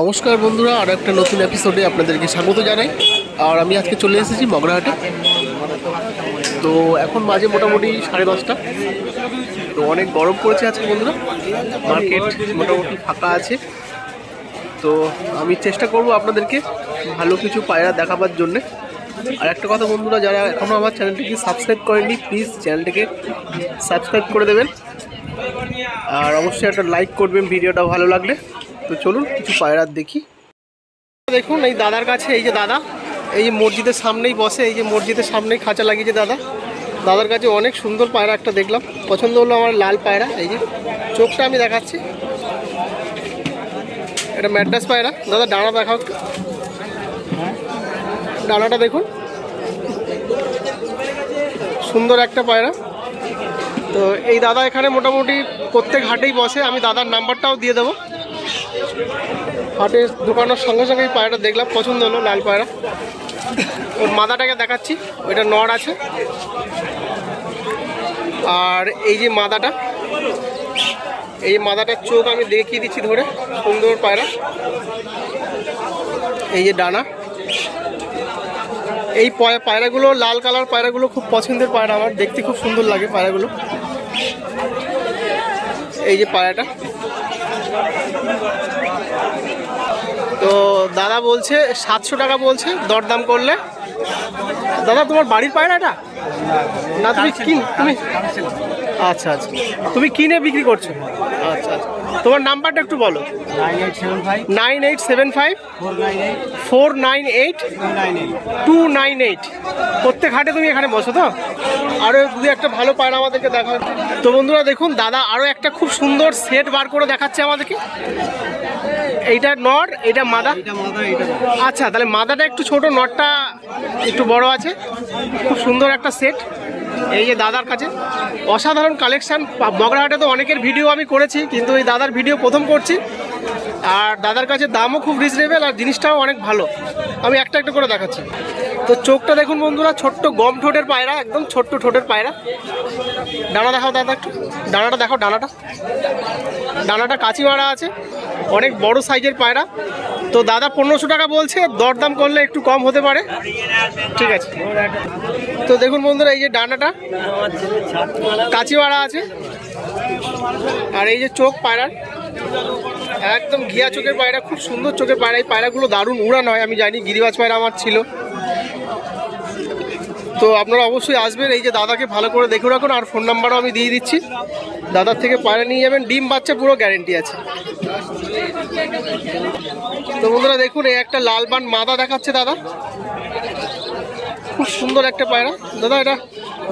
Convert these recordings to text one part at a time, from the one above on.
নমস্কার বন্ধুরা, আর একটা নতুন এপিসোডে আপনাদেরকে স্বাগত জানাই। আর আমি আজকে চলে এসেছি মগরাহাটে তো এখন বাজে মোটামুটি সাড়ে দশটা। তো অনেক গরম পড়েছে আজকে বন্ধুরা। মার্কেট মোটামুটি ফাঁকা আছে। তো আমি চেষ্টা করব আপনাদেরকে ভালো কিছু পায়রা দেখাবার জন্যে। আর একটা কথা বন্ধুরা, যারা এখনও আমার চ্যানেলটিকে সাবস্ক্রাইব করেননি প্লিজ চ্যানেলটিকে সাবস্ক্রাইব করে দেবেন। আর অবশ্যই একটা লাইক করবেন, ভিডিওটা ভালো লাগলে। তো চলুন কিছু পায়রার দেখি। দেখুন, এই দাদার কাছে, এই যে দাদা, এই মসজিদের সামনেই বসে, এই যে মসজিদের সামনেই খাঁচা লাগিয়েছে দাদা। দাদার কাছে অনেক সুন্দর পায়রা একটা দেখলাম। পছন্দ হলো আমার লাল পায়রা, এই যে চোখটা আমি দেখাচ্ছি। এটা ম্যাড্রাস পায়রা। দাদা ডানা দেখাও। ডানাটা দেখুন। সুন্দর একটা পায়রা। তো এই দাদা এখানে মোটামুটি প্রত্যেক হাটেই বসে। আমি দাদার নাম্বারটাও দিয়ে দেবো। হাটে দোকানের সঙ্গে সঙ্গে পায়রাটা দেখলাম, পছন্দ হলো লাল পায়রা। ওর মাদাটাকে দেখাচ্ছি, ওইটা নড় আছে। আর এই যে মাদাটা, এই মাদাটার চোখ আমি দেখিয়ে দিচ্ছি ধরে, সুন্দর পায়রা। এই যে ডানা। এই পয়- পায়রাগুলো, লাল কালার পায়রাগুলো খুব পছন্দের পায়রা আমার, দেখতে খুব সুন্দর লাগে পায়রাগুলো। এই যে পায়রাটা। তো দাদা বলছে, সাতশো টাকা বলছে, দরদাম করলে। দাদা, তোমার বাড়ির পায়রাটা? না, তুমি কিন তুমি আচ্ছা আচ্ছা। তুমি কিনে বিক্রি করছ? আচ্ছা আচ্ছা। তোমার নাম্বারটা একটু বলো। Nine eight seven five. Four nine eight. Two nine eight. প্রত্যেক হাটে তুমি এখানে বসো তো? আরও দু একটা ভালো পায়রা আমাদেরকে দেখা তো বন্ধুরা দেখুন দাদা আরও একটা খুব সুন্দর সেট বার করে দেখাচ্ছে আমাদেরকে। এইটা নট এইটা মাদা। এটা এটা আচ্ছা তাহলে মাদাটা একটু ছোট নটটা একটু বড় আছে। খুব সুন্দর একটা সেট। এই যে দাদার কাছে। অসাধারণ কালেকশান মগরাহাটে তো অনেকের ভিডিও আমি করেছি, কিন্তু এই দাদার ভিডিও প্রথম করছি। আর দাদার কাছে দামও খুব রিজনেবেল আর জিনিসটাও অনেক ভালো। আমি একটা একটা করে দেখাচ্ছি। তো চোখটা দেখুন বন্ধুরা, ছোট্ট গম ঠোঁটের পায়রা, একদম ছোট্ট ঠোঁটের পায়রা। ডানা দেখাও দাদা একটু। ডানাটা দেখাও, ডানাটা। ডানাটা কাঁচি মারা আছে, অনেক বড় সাইজের পায়রা। তো দাদা পনেরোশো টাকা বলছে, দরদাম করলে একটু কম হতে পারে। ঠিক আছে। তো দেখুন বন্ধুরা, এই যে ডানাটা কাঁচি মারা আছে। আর এই যে চোখ পায়রার। একদম ঘিয়া চোখের পায়রা, খুব সুন্দর চোখের পায়রা। এই পায়রাগুলো দারুণ উড়ান হয় আমি জানি, গিরিবাজ পায়রা আমার ছিল। তো আপনারা অবশ্যই আসবেন, এই যে দাদাকে ভালো করে দেখে রাখুন, আর ফোন নাম্বারও আমি দিয়ে দিচ্ছি। দাদার থেকে পায়রা নিয়ে যাবেন, ডিম বাচ্চা পুরো গ্যারেন্টি আছে। তো বন্ধুরা দেখুন, এই একটা লাল বান মাদা দেখাচ্ছে দাদা। খুব সুন্দর একটা পায়রা। দাদা, এটা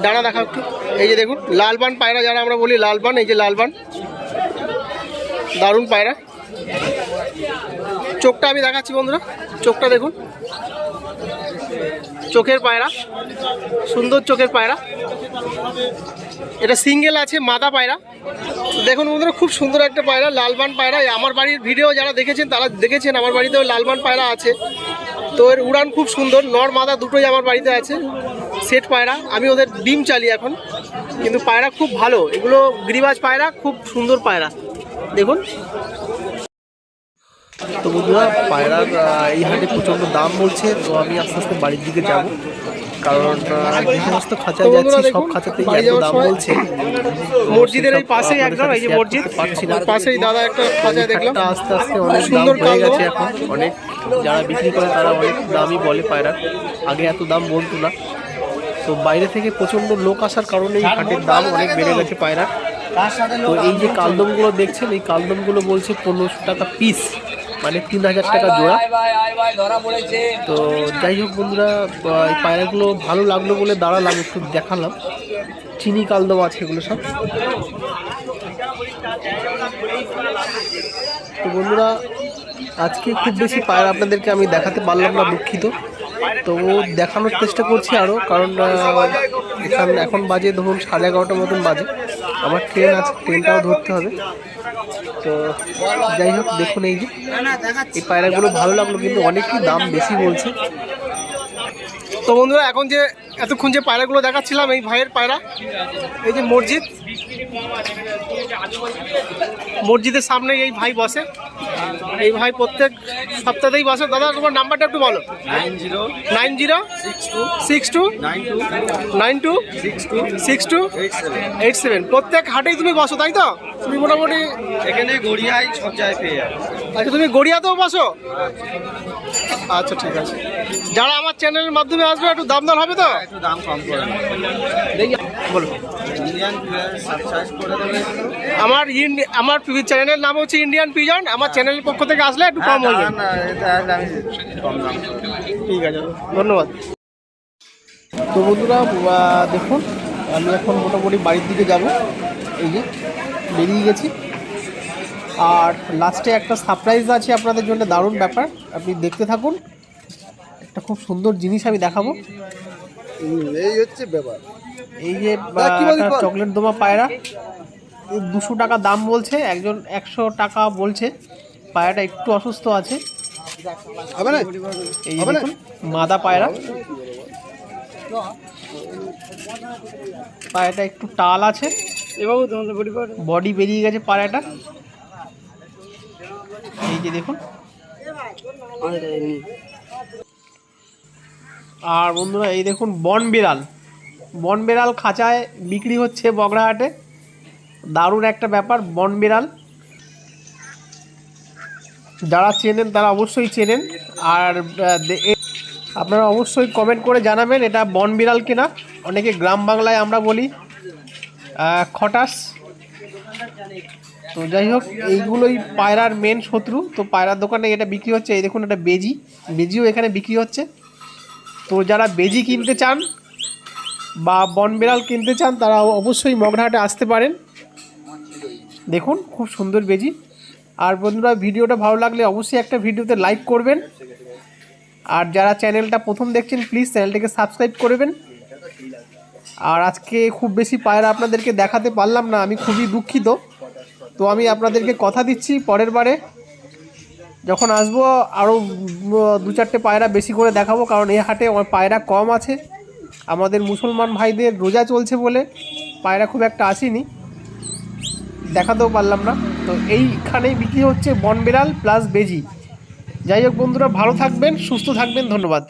ডানা দেখা একটু। এই যে দেখুন লাল বান পায়রা, যারা আমরা বলি লাল বান এই যে লাল বান দারুণ পায়রা। চোখটা আমি দেখাচ্ছি বন্ধুরা, চোখটা দেখুন। চোখের পায়রা, সুন্দর চোখের পায়রা। এটা সিঙ্গেল আছে, মাদা পায়রা। দেখুন বন্ধুরা, খুব সুন্দর একটা পায়রা, লালবান পায়রা। আমার বাড়ির ভিডিও যারা দেখেছেন, তারা দেখেছেন, আমার বাড়িতেও লালবান পায়রা আছে। তো এর উড়ান খুব সুন্দর, নর মাদা দুটোই আমার বাড়িতে আছে, সেট পায়রা। আমি ওদের ডিম চালি এখন, কিন্তু পায়রা খুব ভালো। এগুলো গিরিবাজ পায়রা, খুব সুন্দর পায়রা। দেখুন। তো বন্ধুরা পায়রার এই হাটে প্রচণ্ড দাম বলছে তো আমি আস্তে আস্তে বাড়ির দিকে যাব। কারণ যে সমস্ত খাঁচায় যাচ্ছি সব খাঁচাতেই এত দাম বলছে। মসজিদের এই পাশেই একদম এই যে মসজিদ পাচ্ছি না পাশেই দাদা একটা খাঁচায় দেখলাম। আস্তে আস্তে অনেক সুন্দর হয়ে গেছে এখন। অনেক যারা বিক্রি করে তারা অনেক দামই বলে পায়রার আগে এত দাম বলতো না। তো বাইরে থেকে প্রচণ্ড লোক আসার কারণে এই হাটের দাম অনেক বেড়ে গেছে পায়রার। তো এই যে কালদমগুলো দেখছেন এই কালদমগুলো বলছে পনেরোশো টাকা পিস মানে তিন হাজার টাকা জোড়া। তো যাই হোক বন্ধুরা এই পায়রাগুলো ভালো লাগল বলে দাঁড়ালাম একটু দেখালাম। চিনি কালদম আছে এগুলো সব। তো বন্ধুরা আজকে খুব বেশি পায়রা আপনাদেরকে আমি দেখাতে পারলাম না দুঃখিত। তো দেখানোর চেষ্টা করছি আরও কারণ এখান এখন বাজে ধরুন সাড়ে এগারোটার মতন বাজে। আমার ট্রেন আছে ট্রেনটাও ধরতে হবে। তো যাই হোক, দেখুন এই যে, এই পায়রাগুলো ভালো লাগল, কিন্তু অনেকই দাম বেশি বলছে। তো বন্ধুরা, এখন যে, এতক্ষণ যে পায়রাগুলো দেখাচ্ছিলাম, এই ভাইয়ের পায়রা, এই যে মসজিদ মসজিদের সামনে এই ভাই বসে। এই ভাই প্রত্যেক সপ্তাহেই বসে। দাদা তোমার নাম্বারটা একটু বলো। Nine zero nine zero six two nine two six two eight seven. Eight seven. প্রত্যেক হাটেই তুমি বসো তাই তো? তুমি মোটামুটি এখানে গড়িয়ায় সব জায়গায় পেয়ে যাবে। আচ্ছা তুমি গড়িয়াতেও বসো? আচ্ছা ঠিক আছে। যারা আমার চ্যানেলের মাধ্যমে আসবে একটু দাম দর হবে তো? একটু দাম কম করে দেখি। বলো আমার আমার চ্যানেলের নাম হচ্ছে ইন্ডিয়ান পিজন। আমার চ্যানেলের পক্ষ থেকে আসলে একটু কম দেবো। ঠিক আছে, ধন্যবাদ। তো বন্ধুরা দেখুন, আমি এখন মোটামুটি বাড়ির দিকে যাব। এই যে, বেরিয়ে গেছি। আর লাস্টে একটা সারপ্রাইজ আছে আপনাদের জন্য, দারুণ ব্যাপার। আপনি দেখতে থাকুন। একটা খুব সুন্দর জিনিস আমি দেখাবো। এই হচ্ছে ব্যাপার। এই যে চকলেট দোমা পায়রা দুশো টাকা দাম বলছে একজন একশো টাকা বলছে পায়রাটা একটু অসুস্থ আছে। এই? দেখুন মাদা পায়রা। পায়রাটা একটু টাল আছে। বডি বেরিয়ে গেছে পায়রাটা। এই যে দেখুন। আর বন্ধুরা, এই দেখুন, বন বিড়াল। বন বিড়াল খাঁচায় বিক্রি হচ্ছে বগড়াহাটে দারুণ একটা ব্যাপার, বন বিড়াল। যারা চেনেন, তারা অবশ্যই চেনেন। আর আপনারা অবশ্যই কমেন্ট করে জানাবেন এটা বন বিড়াল কিনা। অনেকে গ্রাম বাংলায় আমরা বলি খটাস। তো যাই হোক, এইগুলোই পায়রার মেন শত্রু। তো পায়রার দোকানে এটা বিক্রি হচ্ছে। এই দেখুন, এটা বেজি। বেজিও এখানে বিক্রি হচ্ছে। তো যারা বেজি কিনতে চান বা বন বিড়াল কিনতে চান, তারা অবশ্যই মগরাহাটে আসতে পারেন। দেখুন, খুব সুন্দর বেজি। আর বন্ধুরা, ভিডিওটা ভালো লাগলে অবশ্যই একটা ভিডিওতে লাইক করবেন। আর যারা চ্যানেলটা প্রথম দেখছেন, প্লিজ চ্যানেলটাকে সাবস্ক্রাইব করবেন। আর আজকে খুব বেশি পায়রা আপনাদেরকে দেখাতে পারলাম না, আমি খুবই দুঃখিত। তো আমি আপনাদেরকে কথা দিচ্ছি পরের বারে। যখন আসব আরও দু চারটে পায়রা বেশি করে দেখাবো, কারণ এই হাটে আমার পায়রা কম আছে। আমাদের মুসলমান ভাইদের রোজা চলছে বলে পায়রা খুব একটা আসেনি। দেখাতেও পারলাম না। তো এইখানেই বিক্রি হচ্ছে বনবিড়াল প্লাস বেজি যাই হোক বন্ধুরা, ভালো থাকবেন, সুস্থ থাকবেন, ধন্যবাদ।